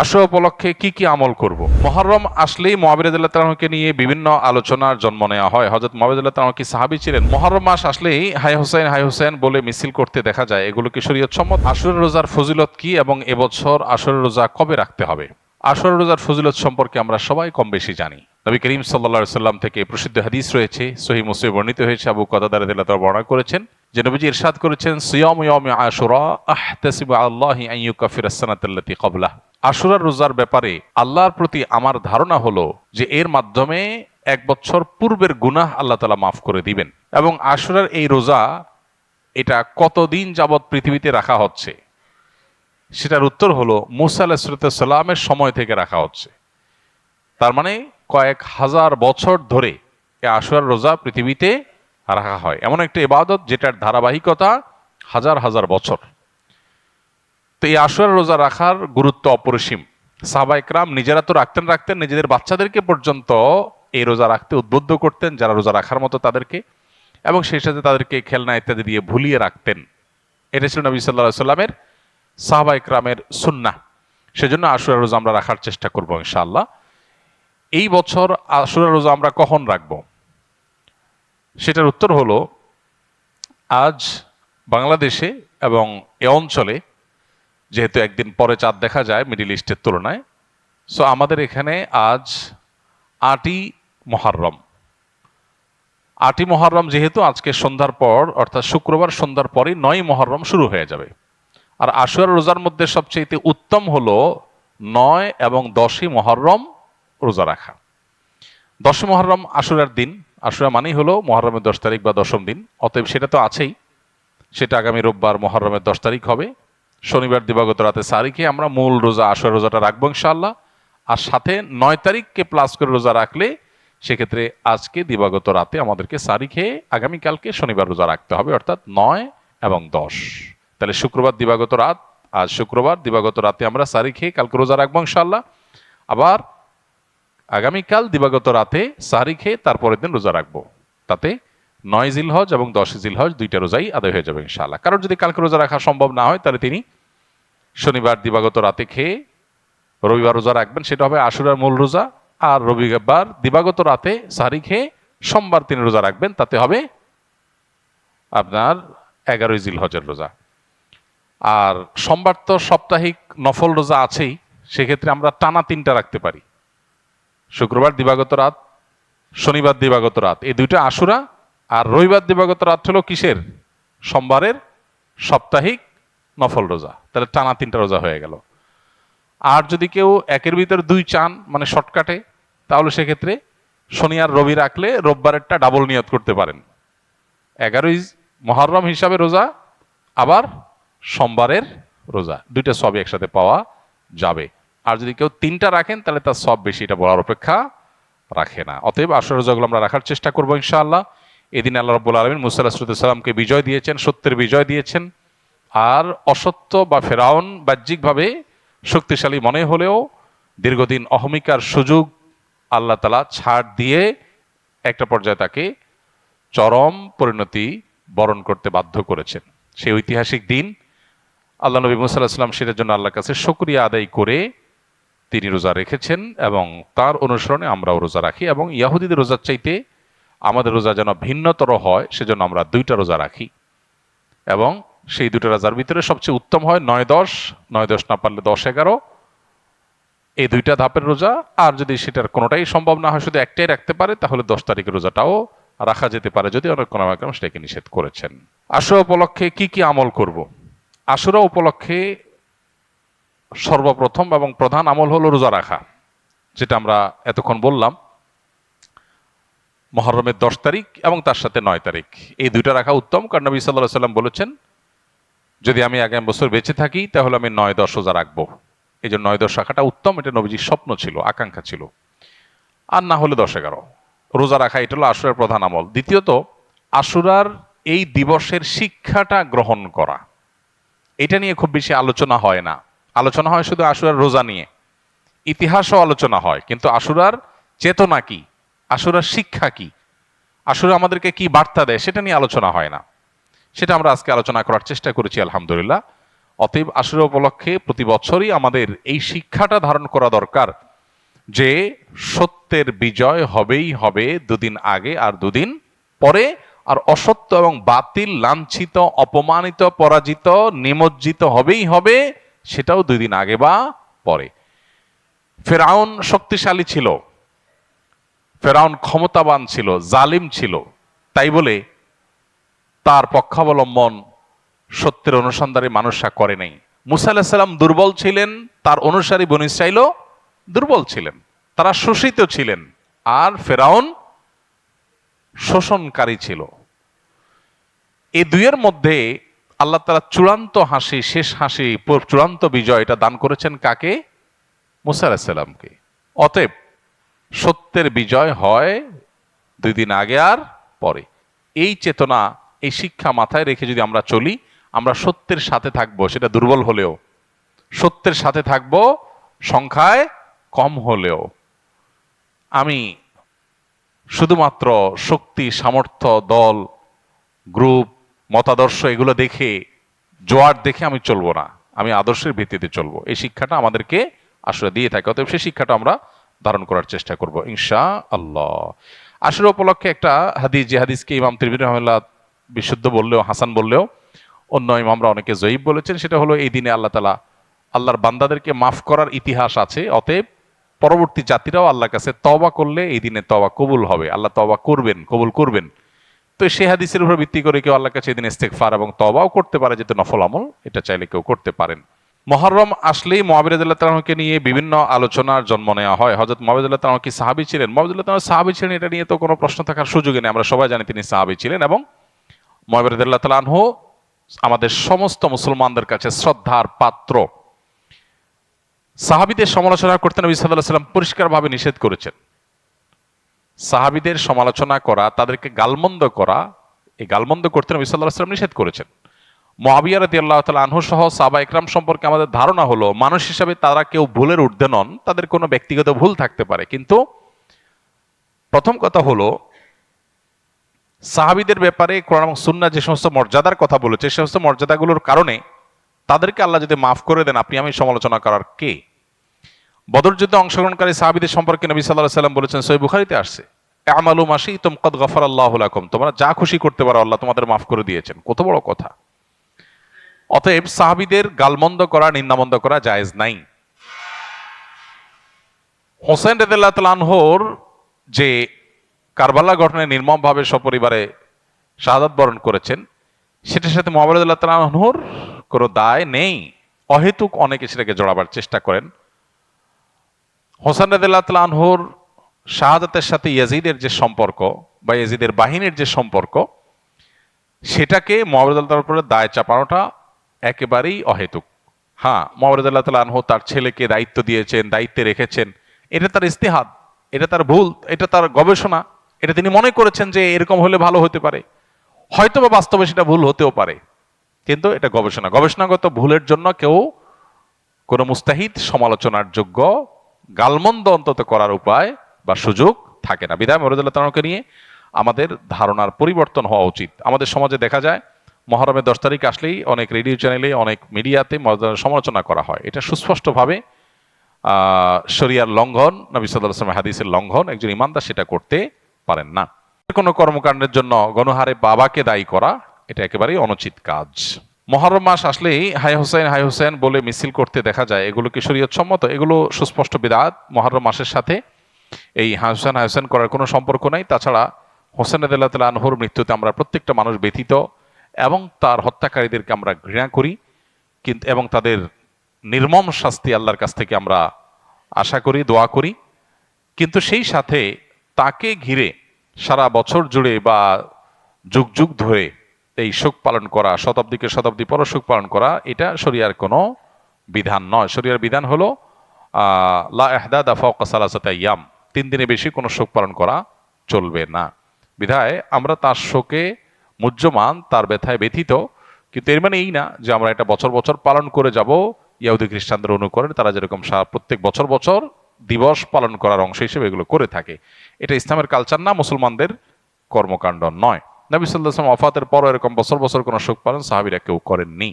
আশুরা উপলক্ষে কি কি আমল করব? মহরম আসলেই মহাবিরাদুল্লাহ তালাহকে নিয়ে বিভিন্ন আলোচনার জন্ম নেওয়া হয়। হজরত মহাবিদুল্লাহ তালাহ কি সাহাবি ছিলেন? মহরম মাস আসলেই হাই হোসেন হাই হোসেন বলে মিছিল করতে দেখা যায়। এগুলো কি শরীয়ত সম্মত আশুর রোজার ফজিলত কি এবং এবছর আসর রোজা কবে রাখতে হবে? আসর রোজার ফজিলত সম্পর্কে আমরা সবাই কম বেশি জানি। নবী করিম সাল্লা সাল্লাম থেকে প্রসিদ্ধ হাদিস রয়েছে সহি মুসলিম বর্ণিত হয়েছে। আবু কদাদার বর্ণনা করেছেন যে নবীজি ইরশাদ করেছেন, সিয়ম ইয়ম আশুরা, আহতাসিবু আল্লাহি আন ইউকাফির as-সানাতাল্লাতী ক্বাবলাহ আশুরার রোজার ব্যাপারে আল্লাহর প্রতি আমার ধারণা হলো যে এর মাধ্যমে এক বছর পূর্বের গুনাহ আল্লাহ তালা মাফ করে দিবেন। এবং আশুরার এই রোজা, এটা কতদিন যাবৎ পৃথিবীতে রাখা হচ্ছে? সেটার উত্তর হলো মুসা আলাহিসাল্লামের সময় থেকে রাখা হচ্ছে। তার মানে কয়েক হাজার বছর ধরে এই আশুরার রোজা পৃথিবীতে রাখা হয়। এমন একটা ইবাদত যেটার ধারাবাহিকতা হাজার হাজার বছর। তো এই আশুরার রোজা রাখার গুরুত্ব অপরিসীম। সাহবা ইকরাম নিজেরা তো রাখতেন রাখতেন, নিজেদের বাচ্চাদেরকে পর্যন্ত এই রোজা রাখতে উদ্বুদ্ধ করতেন, যারা রোজা রাখার মতো তাদেরকে, এবং সেই সাথে তাদেরকে খেলনা ইত্যাদি দিয়ে ভুলিয়ে রাখতেন। এটা ছিল নবী সাল্লাহ সাল্লামের সাহবা ইকরামের সুন্না। সেজন্য আশুরা রোজা আমরা রাখার চেষ্টা করব ইনশাআল্লাহ। এই বছর আশুরা রোজা আমরা কখন রাখব? সেটার উত্তর হলো, আজ বাংলাদেশে এবং এ অঞ্চলে, যেহেতু একদিন পরে চাঁদ দেখা যায় মিডিল ইস্টের তুলনায়, সো আমাদের এখানে আজ আটই মহারম। আটই মহারম যেহেতু আজকে সন্ধ্যার পর, অর্থাৎ শুক্রবার সন্ধ্যার পরই নয় মহারম শুরু হয়ে যাবে। আর আশুয়ার রোজার মধ্যে সবচেয়ে উত্তম হলো নয় এবং দশই মহরম রোজা রাখা। দশই মহরম আশুরার দিন আশুরা মানেই হলো মহরমের দশ তারিখ বা দশম দিন। অতএব সেটা তো আছেই। সেটা আগামী রোববার মহরমের দশ তারিখ হবে। শনিবার দিবাগত রাতে সারিখে আমরা মূল রোজা, আশুরা রোজাটা রাখব ইনশাআল্লাহ। আর সাথে নয় তারিখকে প্লাস করে রোজা রাখলে সেক্ষেত্রে আজকে দিবাগত রাতে আমাদেরকে সারি খেয়ে আগামীকালকে শনিবার রোজা রাখতে হবে, অর্থাৎ নয় এবং দশ। তাহলে শুক্রবার দিবাগত রাত, আজ শুক্রবার দিবাগত রাতে আমরা সারি খেয়ে কালকে রোজা রাখব ইনশাল্লাহ আবার আগামীকাল দিবাগত রাতে সারি খেয়ে তারপরের দিন রোজা রাখব। তাতে নয় জিলহজ এবং দশ জিলহজ দুইটা রোজাই আদায় হয়ে যাবে ইনশাআল্লাহ। কারণ যদি কালকে রোজা রাখা সম্ভব না হয়, তাহলে তিনি শনিবার দিবাগত রাতে খেয়ে রবিবার রোজা রাখবেন। সেটা হবে আশুরার মূল রোজা আর রবিবার দিবাগত রাতে সারি খেয়ে সোমবার তিনি রোজা রাখবেন। তাতে হবে আপনার এগারোই জিল হজের রোজা। আর সোমবার তো সাপ্তাহিক নফল রোজা আছেই, সেক্ষেত্রে আমরা টানা তিনটা রাখতে পারি। শুক্রবার দিবাগত রাত, শনিবার দিবাগত রাত। এই দুইটা আশুরা আর রবিবার দিবাগত রাত হলো কিসের? সোমবারের সাপ্তাহিক নফল রোজা। তাহলে টানা তিনটা রোজা হয়ে গেল। আর যদি কেউ একের ভিতর দুই চান মানে শর্টকাটে, তাহলে সেক্ষেত্রে শনি আর রবি রাখলে রোববারেরটা ডাবল নিয়ত করতে পারেন। এগারোই মহরম হিসাবে রোজা, আবার সোমবারের রোজা। দুইটা সবই একসাথে পাওয়া যাবে। আর যদি কেউ তিনটা রাখেন, তাহলে তার সব বেশি এটা বলার অপেক্ষা রাখে না। অতএব আসর রোজাগুলো আমরা রাখার চেষ্টা করব ইনশাআল্লাহ। এদিন আল্লাহ রব্বুল আলমিন মুসাল্লাহামকে বিজয় দিয়েছেন, সত্যের বিজয় দিয়েছেন। আর অসত্য বা ফেরাউন বাহ্যিকভাবে শক্তিশালী মনে হলেও দীর্ঘদিন অহমিকার সুযোগ আল্লাহ তালা ছাড় দিয়ে একটা পর্যায়ে তাকে চরম পরিণতি বরণ করতে বাধ্য করেছেন। সেই ঐতিহাসিক দিন আল্লাহ নবী মুসাল্লাহাম সেটার জন্য আল্লাহর কাছে শুক্রিয়া আদায় করে তিনি রোজা রেখেছেন এবং তার অনুসরণে আমরাও রোজা রাখি এবং ইয়াহুদিদের রোজার চাইতে আমাদের রোজা যেন ভিন্নতর হয়, সেজন্য আমরা দুইটা রোজা রাখি। এবং সেই দুটো রোজার ভিতরে সবচেয়ে উত্তম হয় নয় দশ নয় দশ না পারলে দশ এগারো। এই দুইটা ধাপের রোজা, আর যদি সেটার কোনোটাই সম্ভব না হয়, শুধু একটাই রাখতে পারে, তাহলে দশ তারিখের রোজাটাও রাখা যেতে পারে, যদি অনেক কোনো সেটাকে নিষেধ করেছেন। আশুরা উপলক্ষে কি কি আমল করব? আশুরা উপলক্ষে সর্বপ্রথম এবং প্রধান আমল হলো রোজা রাখা, যেটা আমরা এতক্ষণ বললাম। মহরমের দশ তারিখ এবং তার সাথে নয় তারিখ। এই দুইটা রাখা উত্তম, কারণ নবী সাল্লাহ সাল্লাম বলেছেন, যদি আমি আগামী বছর বেঁচে থাকি, তাহলে আমি নয় দশ রোজা রাখব। এই জন্য নয় দশ রাখাটা উত্তম, এটা নবীজির স্বপ্ন ছিল, আকাঙ্ক্ষা ছিল। আর না হলে দশ এগারো। রোজা রাখা, এটা হলো আশুরার প্রধান আমল। দ্বিতীয়ত, আশুরার এই দিবসের শিক্ষাটা গ্রহণ করা। এটা নিয়ে খুব বেশি আলোচনা হয় না। আলোচনা হয় শুধু আশুরার রোজা নিয়ে। ইতিহাসও আলোচনা হয়, কিন্তু আশুরার চেতনা কি? আশুরার শিক্ষা কি? আশুরা আমাদেরকে কি বার্তা দেয় সেটা নিয়ে আলোচনা হয় না। সেটা আমরা আজকে আলোচনা করার চেষ্টা করেছি, আলহামদুলিল্লাহ। অতএব আশুরা উপলক্ষে প্রতি বছরই আমাদের এই শিক্ষাটা ধারণ করা দরকার যে সত্যের বিজয় হবেই হবে দুদিন আগে আর দুদিন পরে, আর অসত্য এবং বাতিল, লাঞ্ছিত, অপমানিত, পরাজিত, নিমজ্জিত হবেই হবে সেটাও দুই দিন আগে বা পরে। ফেরাউন শক্তিশালী ছিল। ফেরাউন ক্ষমতাবান ছিল, জালিম ছিল। তাই বলে তার পক্ষাবলম্বন সত্যের অনুসন্ধানে মানুষরা করে নাই। মুসা দুর্বল ছিলেন, তার অনুসারী বন ইসরাইলও দুর্বল ছিলেন। তারা শোষিত ছিলেন আর ফেরাউন শোষণকারী ছিল। এই দুইয়ের মধ্যে আল্লাহ তারা চূড়ান্ত হাসি, শেষ হাসি চূড়ান্ত বিজয় এটা দান করেছেন কাকে? মুসা আলাহিসাল্লামকে অতএব সত্যের বিজয় হয় দুই দিন আগে আর পরে। এই চেতনা, এই শিক্ষা মাথায় রেখে যদি আমরা চলি, আমরা সত্যের সাথে থাকব, সেটা দুর্বল হলেও। সত্যের সাথে থাকব, সংখ্যায় কম হলেও। আমি শুধুমাত্র শক্তি, সামর্থ্য, দল, গ্রুপ মতাদর্শ এগুলো দেখে, জোয়ার দেখে আমি চলবো না। আমি আদর্শের ভিত্তিতে চলবো। এই শিক্ষাটা আমাদেরকে আসলে দিয়ে থাকে। অতএব সেই শিক্ষাটা আমরা ধারণ করার চেষ্টা করব ইনশা আল্লাহ আসলে উপলক্ষে একটা হাদিস, যে হাদিসকে ইমাম তিরবির রহমাল্লাহ বিশুদ্ধ বললেও, হাসান বললেও, অন্য ইমামরা অনেকে জয়ীব বলেছেন, সেটা হলো এই দিনে আল্লাহ তালা আল্লাহর বান্দাদেরকে মাফ করার ইতিহাস আছে। অতএব পরবর্তী জাতিরাও আল্লাহর কাছে তবা করলে এই দিনে তবা কবুল হবে। আল্লাহ তবা করবেন, কবুল করবেন। তো সেই হাদিসের উপর ভিত্তি করে কেউ আল্লাহ কাছে এদিন ইস্তেকফার এবং তবাও করতে পারে, যেহেতু নফল আমল, এটা চাইলে কেউ করতে পারেন। মহরম আসলেই মহাবিরাদুল্লাহ তালাহকে নিয়ে বিভিন্ন আলোচনার জন্ম নেওয়া হয়। হজরত মহাবিদুল্লাহ তালাহ কি সাহাবি ছিলেন? মহাবিদুল্লাহ সাহাবি ছিলেন, এটা নিয়ে তো কোনো প্রশ্ন থাকার সুযোগই নেই। আমরা সবাই জানি তিনি সাহাবি ছিলেন এবং মহাবিরাদুল্লাহ তালাহ আমাদের সমস্ত মুসলমানদের কাছে শ্রদ্ধার পাত্র। সাহাবিদের সমালোচনা করতে নবী সাল্লাহ সাল্লাম পরিষ্কারভাবে নিষেধ করেছেন। সাহাবিদের সমালোচনা করা, তাদেরকে গালমন্দ করা, এই গালমন্দ করতে নবী সাল্লাহ সাল্লাম নিষেধ করেছেন। মহাবিয়া রাদি আল্লাহ তালা আনহু সহ সাবা একরাম সম্পর্কে আমাদের ধারণা হলো, মানুষ হিসাবে তারা কেউ ভুলের ঊর্ধ্বে নন, তাদের কোনো ব্যক্তিগত ভুল থাকতে পারে। কিন্তু প্রথম কথা হলো, সাহাবিদের ব্যাপারে কোরআন এবং সুন্না যে সমস্ত মর্যাদার কথা বলেছে, সে সমস্ত মর্যাদাগুলোর কারণে তাদেরকে আল্লাহ যদি মাফ করে দেন, আপনি আমি সমালোচনা করার কে? বদর যুদ্ধে অংশগ্রহণকারী সাহাবিদের সম্পর্কে নবী সাল্লাহ সাল্লাম বলেছেন সই বুখারিতে আসছে। আমালু মাসি তুম কদ গফর আল্লাহ লাকুম। তোমরা যা খুশি করতে পারো, আল্লাহ তোমাদের মাফ করে দিয়েছেন। কত বড় কথা। অতএব সাহাবিদের গালমন্দ করা, নিন্দামন্দ করা জায়েজ নাই। হোসেন রেদুল্লাহ তালানহর যে কারবালা ঘটনায় নির্মমভাবে সপরিবারে শাহাদাত বরণ করেছেন, সেটার সাথে মোহাম্মদুল্লাহ তালানহর কোনো দায় নেই। অহেতুক অনেকে সেটাকে জড়াবার চেষ্টা করেন। হোসেন রেদুল্লাহ তালানহর শাহাদাতের সাথে ইয়াজিদের যে সম্পর্ক বা ইয়াজিদের বাহিনীর যে সম্পর্ক, সেটাকে মোহাম্মদুল্লাহ উপরে দায় চাপানোটা একেবারেই অহেতুক। হ্যাঁ মোহাম্মদুল্লাহ তালা আনহু তার ছেলেকে দায়িত্ব দিয়েছেন, দায়িত্বে রেখেছেন। এটা তার ইস্তেহাদ, এটা তার ভুল, এটা তার গবেষণা, এটা তিনি মনে করেছেন যে এরকম হলে ভালো হতে পারে। হয়তো বা বাস্তবে সেটা ভুল হতেও পারে, কিন্তু এটা গবেষণা। গবেষণাগত ভুলের জন্য কেউ কোনো মুস্তাহিদ, সমালোচনার যোগ্য গালমন্দ অন্তত করার উপায় বা সুযোগ থাকে না। বিধায় মরুদুল্লাহ তালকে নিয়ে আমাদের ধারণার পরিবর্তন হওয়া উচিত। আমাদের সমাজে দেখা যায় মহরমের দশ তারিখ আসলেই অনেক রেডিও চ্যানেলে, অনেক মিডিয়াতে সমালোচনা করা হয়। এটা সুস্পষ্টভাবে শরিয়ার লঙ্ঘন, নবী সাল্লাহ হাদিসের লঙ্ঘন, একজন ইমানদার সেটা করতে পারেন না। কোনো কর্মকাণ্ডের জন্য গণহারে বাবাকে দায়ী করা, এটা একেবারেই অনুচিত কাজ। মহরম মাস আসলেই হাই হোসেন হাই হোসেন বলে মিছিল করতে দেখা যায়। এগুলো কি শরীয়ত সম্মত এগুলো সুস্পষ্ট বিদাত মহরম মাসের সাথে। এই হাই হোসেন হাই হোসেন করার কোনো সম্পর্ক নাই। তাছাড়া হোসেন আদাল্লাহ তালা আনহুর মৃত্যুতে আমরা প্রত্যেকটা মানুষ ব্যথিত এবং তার হত্যাকারীদেরকে আমরা ঘৃণা করি। কিন্তু এবং তাদের নির্মম শাস্তি আল্লাহর কাছ থেকে আমরা আশা করি, দোয়া করি। কিন্তু সেই সাথে তাকে ঘিরে সারা বছর জুড়ে বা যুগ যুগ ধরে এই শোক পালন করা, শতাব্দীকে শতাব্দী পর শোক পালন করা, এটা শরিয়ার কোনো বিধান নয়। শরিয়ার বিধান হলো লা এহদাদা ফাওকা সালাসাতা ইয়াম তিন দিনে বেশি কোনো শোক পালন করা চলবে না। বিধায় আমরা তার শোকে মুহ্যমান, তার ব্যথায় ব্যথিত, কিন্তু এর মানে এই না যে আমরা এটা বছর বছর পালন করে যাব, ইয়াহুদি খ্রিস্টানদের অনুকরণ তারা যেরকম প্রত্যেক বছর বছর দিবস পালন করার অংশ হিসেবে এগুলো করে থাকে। এটা ইসলামের কালচার না, মুসলমানদের কর্মকাণ্ড নয়। নবী সাল্লাহ অফাতের পরও এরকম বছর বছর কোনো শোক পালন সাহাবিরা কেউ করেননি।